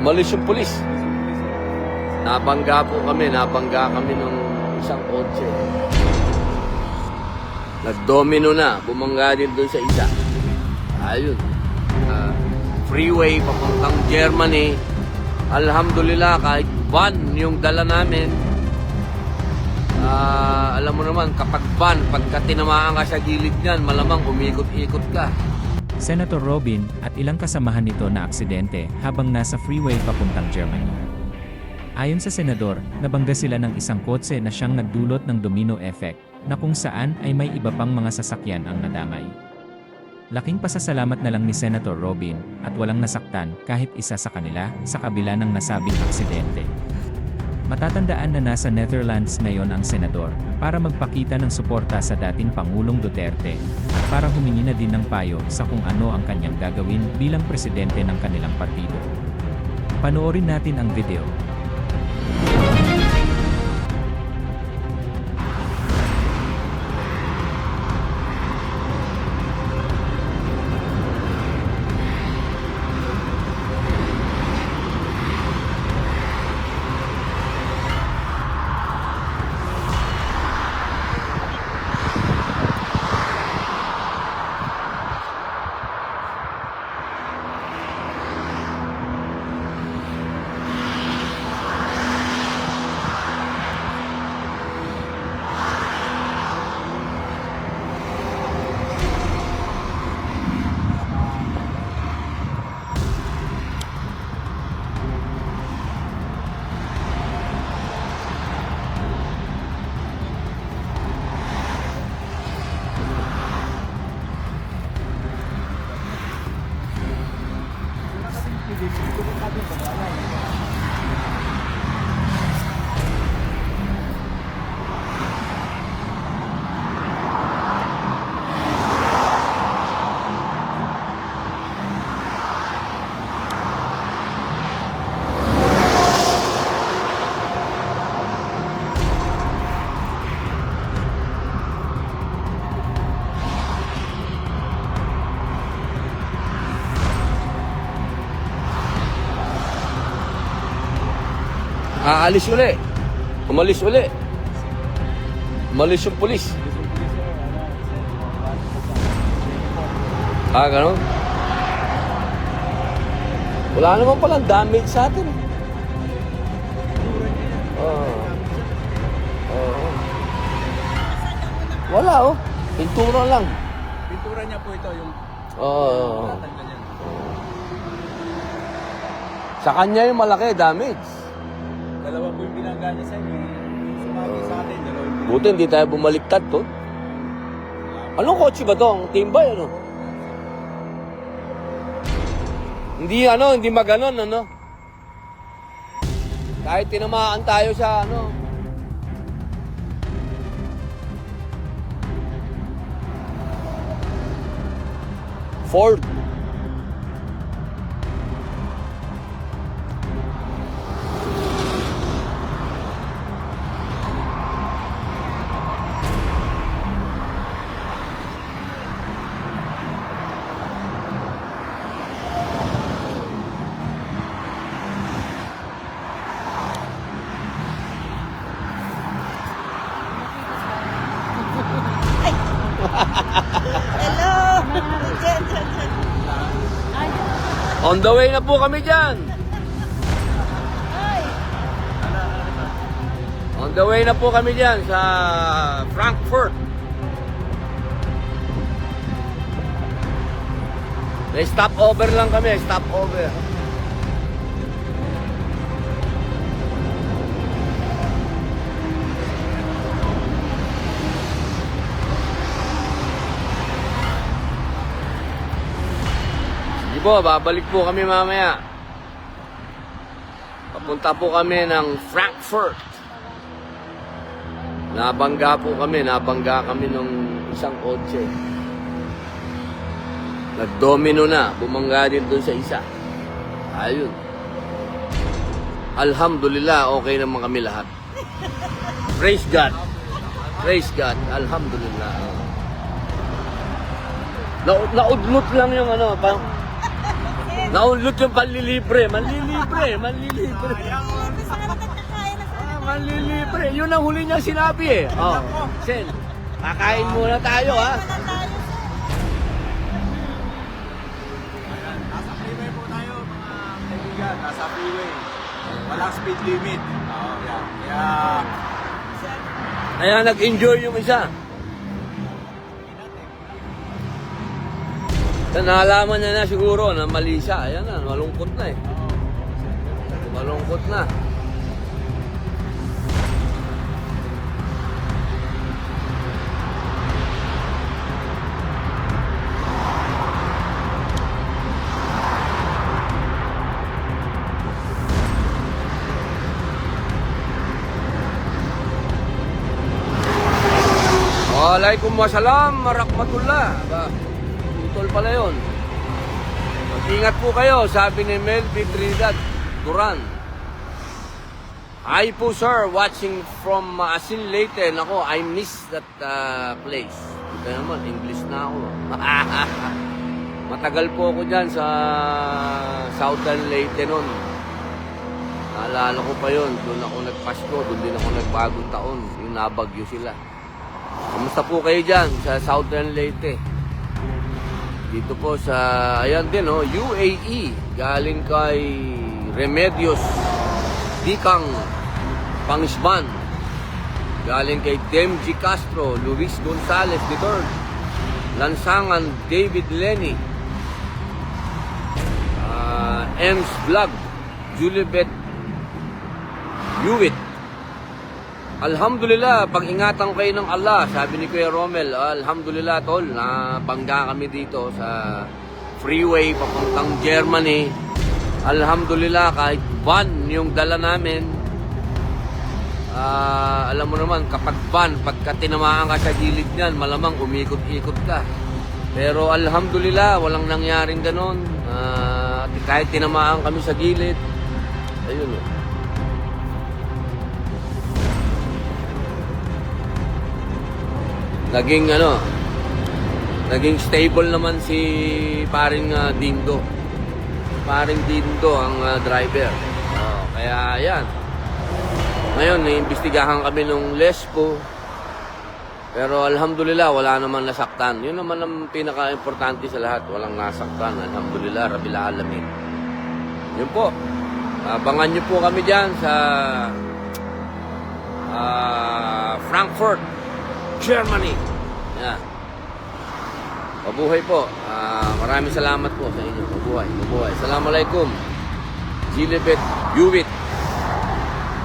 Malis yung pulis. Nabangga po kami, nabangga kami ng isang kotse. Nagdomino na, bumangga din doon sa isa. Ayun. Ah, freeway papuntang Germany. Alhamdulillah, kahit van yung dala namin. Ah, alam mo naman, kapag van, pagka tinamaan ka sa gilid niyan, malamang umikot-ikot ka. Senator Robin at ilang kasamahan nito na aksidente habang nasa freeway papuntang Germany. Ayon sa senador, nabangga sila ng isang kotse na siyang nagdulot ng domino effect na kung saan ay may iba pang mga sasakyan ang nadamay. Laking pasasalamat na lang ni Senator Robin at walang nasaktan kahit isa sa kanila sa kabila ng nasabing aksidente. Matatandaan na nasa Netherlands ngayon ang senador para magpakita ng suporta sa dating Pangulong Duterte at para humingi na din ng payo sa kung ano ang kanyang gagawin bilang presidente ng kanilang partido. Panoorin natin ang video. Aalis uli. Umalis uli. Umalis yung pulis. Ah, gano'n? Wala naman palang damage sa atin. Oo. Oo. Wala oh. Pintura lang. Pintura niya po ito, yung Oo. tanggal niya. Sa kanya yung malaki damage. Dalawa po yung binangga niya sa inyo. Yung sumagi sa atin, dalawa yung binangga. Buti hindi tayo bumaliktad to. Anong kotse ba to? Ang timbay ano? Hindi ano, hindi maganon ano. Kahit tinamaan tayo sa ano. Ford. On the way na po kami dyan. On the way na po kami dyan sa Frankfurt. May stopover lang kami, stopover. Po, babalik po kami mamaya. Papunta po kami ng Frankfurt. Nabangga po kami, nabangga kami ng isang kotse. Nagdomino na, bumangga din doon sa isa. Ayun. Alhamdulillah, okay naman kami lahat. Praise God. Praise God. Alhamdulillah. Na naudlot lang yung ano, pa, naudlot yung panlilibre. Manlilibre manlilibre. Ah, manlilibre. Yun ang huli niya sinabi eh. Oh. Sen, kakain muna tayo ha. Nasa freeway po tayo, mga kaibigan. Nasa freeway. Walang speed limit. Oo, yan. Kaya, Kaya nag-enjoy yung isa. Sa nalaman niya na siguro na mali siya. Ayan na, malungkot na eh. Malungkot na. Waalaikumsalam warahmatullah. Ba, utol pala yun. Mag-ingat po kayo, sabi ni Melvi Trinidad Duran. Hi po sir, watching from uh, Asin Leyte. Nako, I miss that uh, place. Ito naman, English na ako. Matagal po ako dyan sa Southern Leyte noon. Naalala ko pa yun, doon ako nagpasko, doon din ako nagbagong taon. Yung nabagyo sila. Kamusta po kayo dyan sa Southern Leyte? Dito po sa, ayan din oh, UAE. Galing kay Remedios Dikang Pangisban. Galing kay Demji Castro, Luis Gonzalez III. Lansangan David Lenny. Ah, Ems Vlog, Julibet Hewitt. Alhamdulillah, pag-ingatan kayo ng Allah, sabi ni Kuya Romel, Alhamdulillah tol, na bangga kami dito sa freeway papuntang Germany. Alhamdulillah, kahit van yung dala namin, ah, alam mo naman, kapag van, pagka tinamaan ka sa gilid niyan, malamang umikot-ikot ka. Pero alhamdulillah, walang nangyaring ganon. Ah, kahit tinamaan kami sa gilid, ayun oh. Naging ano, naging stable naman si paring ah, Dindo. Paring Dindo ang ah, driver. Oh, kaya yan. Ngayon, naiimbestigahan kami nung Lespo. Pero alhamdulillah, wala naman nasaktan. Yun naman ang pinaka-importante sa lahat. Walang nasaktan. Alhamdulillah, Rabbil Alamin. Yun po. Abangan nyo po kami dyan sa ah, Frankfurt, Germany. Yan. Mabuhay po. Ah, maraming salamat po sa inyo. Mabuhay, mabuhay. Assalamualaikum. Gilibet Hewitt.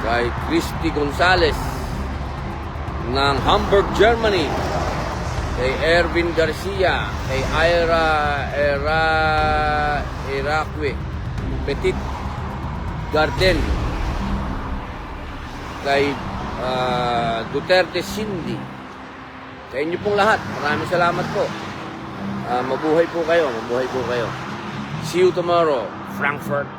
Kay Christy Gonzalez ng Hamburg, Germany. Kay Erwin Garcia. Kay Ira Era Irakwe. Petit Garden. Kay ah, Duterte Cindy. Sa inyo pong lahat, maraming salamat po. Ah, mabuhay po kayo, mabuhay po kayo. See you tomorrow, Frankfurt,